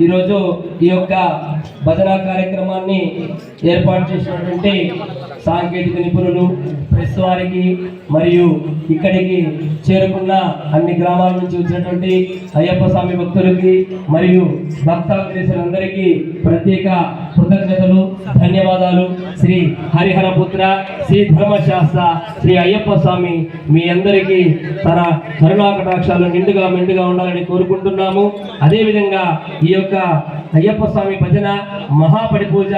ఈరోజు ఈ యొక్క భజన కార్యక్రమాన్ని ఏర్పాటు చేసినటువంటి సాంకేతిక నిపుణులు ప్రెస్ వారికి మరియు ఇక్కడికి చేరుకున్న అన్ని గ్రామాల నుంచి వచ్చినటువంటి అయ్యప్ప స్వామి భక్తులకి మరియు భక్తాగ్రేసులందరికీ ప్రత్యేక కృతజ్ఞతలు ధన్యవాదాలు. శ్రీ హరిహరపుత్ర శ్రీ ధర్మశాస్త్ర శ్రీ అయ్యప్ప స్వామి మీ అందరికీ తన కరుణాకటాక్షాలు నిండుగా మెండుగా ఉండాలని కోరుకుంటున్నాము. అదేవిధంగా ఈ యొక్క అయ్యప్ప స్వామి భజన మహాపడి పూజ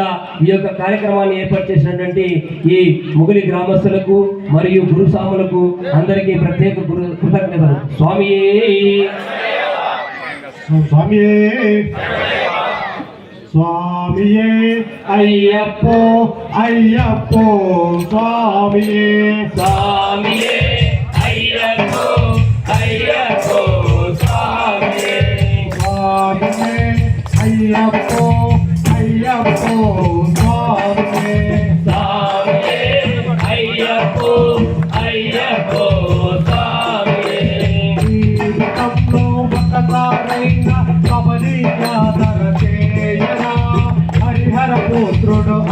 ఈ యొక్క కార్యక్రమాన్ని ఏర్పాటు చేసినటువంటి ఈ ముగిలి గ్రామస్తులకు మరియు గురుస్వాములకు అందరికీ ప్రత్యేక కృతజ్ఞతలు. స్వామి స్వామియే. స్వామియే అయ్యప్పో అయ్యప్పో స్వామియే. స్వామియే అయ్యప్పో అయ్యప్పో స్వామియే. స్వామియే అయ్యప్పో.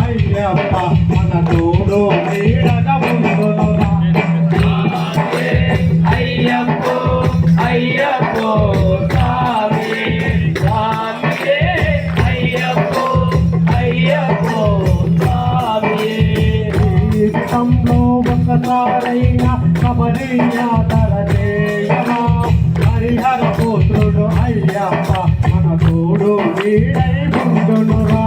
అయ్యప్ప మన తోడు నీడగా ఉండునురా. అయ్యప్పో అయ్యప్పో స్వామియే స్వామియే అయ్యప్పో అయ్యప్పో స్వామియే జీవితంలో ఒకసారైనా కబలి యాతర చేయరా హరిహర పుత్రుడు అయ్యప్ప మన తోడు నీడై ఉండునురా.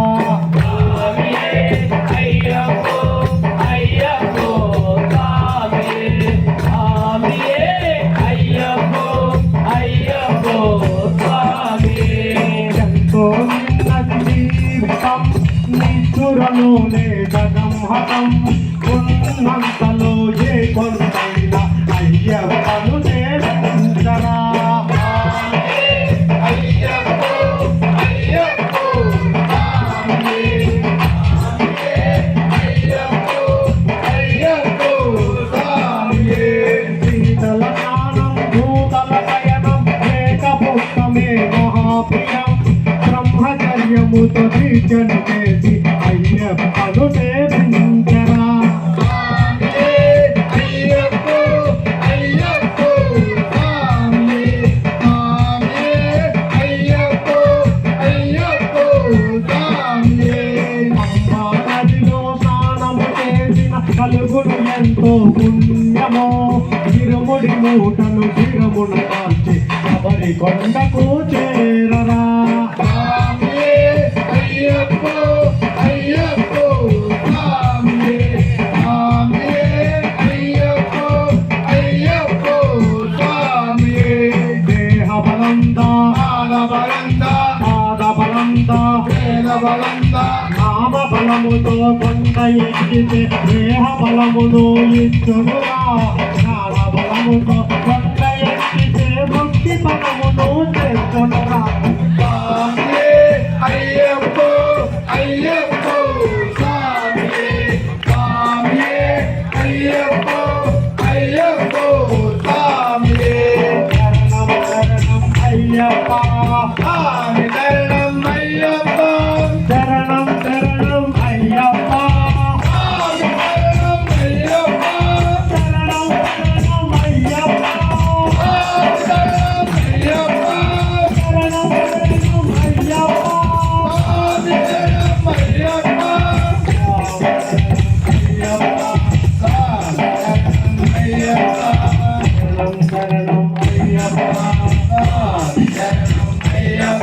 అయ్యప్పో స్వామియే ఉన్నంతలో ఏ భూతల పయనం ఏకపుస్తమే మహాప్రియం. బ్రహ్మచర్యముతో దీక్షను చేసి అయ్యప్పను నేర్పించరా అయ్యప్పో ఎంతో పుణ్యమో మూటను కాల్చి కొండకు చేరరా బలముతో కొండ ఎక్కితే దేహ బలమును ఇచ్చునురా జ్ఞాన బలముతో కొండ ఎక్కితే భక్తి బలమును చేస్తునురా శరణం అయ్యప్ప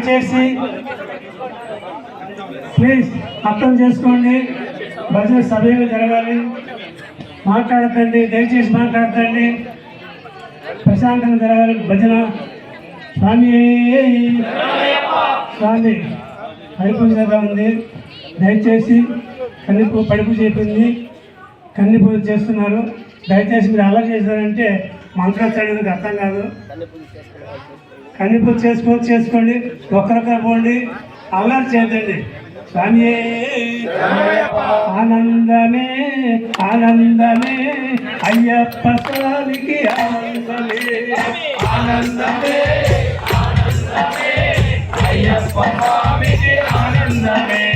దయచేసి ప్లీజ్ అర్థం చేసుకోండి. భజన సభ్యులు జరగాలి. మాట్లాడకండి దయచేసి మాట్లాడకండి. ప్రశాంతంగా జరగాలి. భజన. స్వామి స్వామి అయిపోయిందా ఉంది. దయచేసి కన్నిపూ పడుపు చేపింది. కన్ని పూజ చేస్తున్నారు. దయచేసి మీరు అలా చేశారంటే మంత్రోచ్చారణకు అర్థం కాదు. కన్ని పూజ చేసుకో చేసుకోండి. ఒక్కరొక్కరు పోండి. అల్లరి చేద్దండి. స్వామి ఆనందమే ఆనందమే అయ్యప్ప స్వామికి ఆనందమే ఆనందమే అయ్యప్ప స్వామికి ఆనందమే.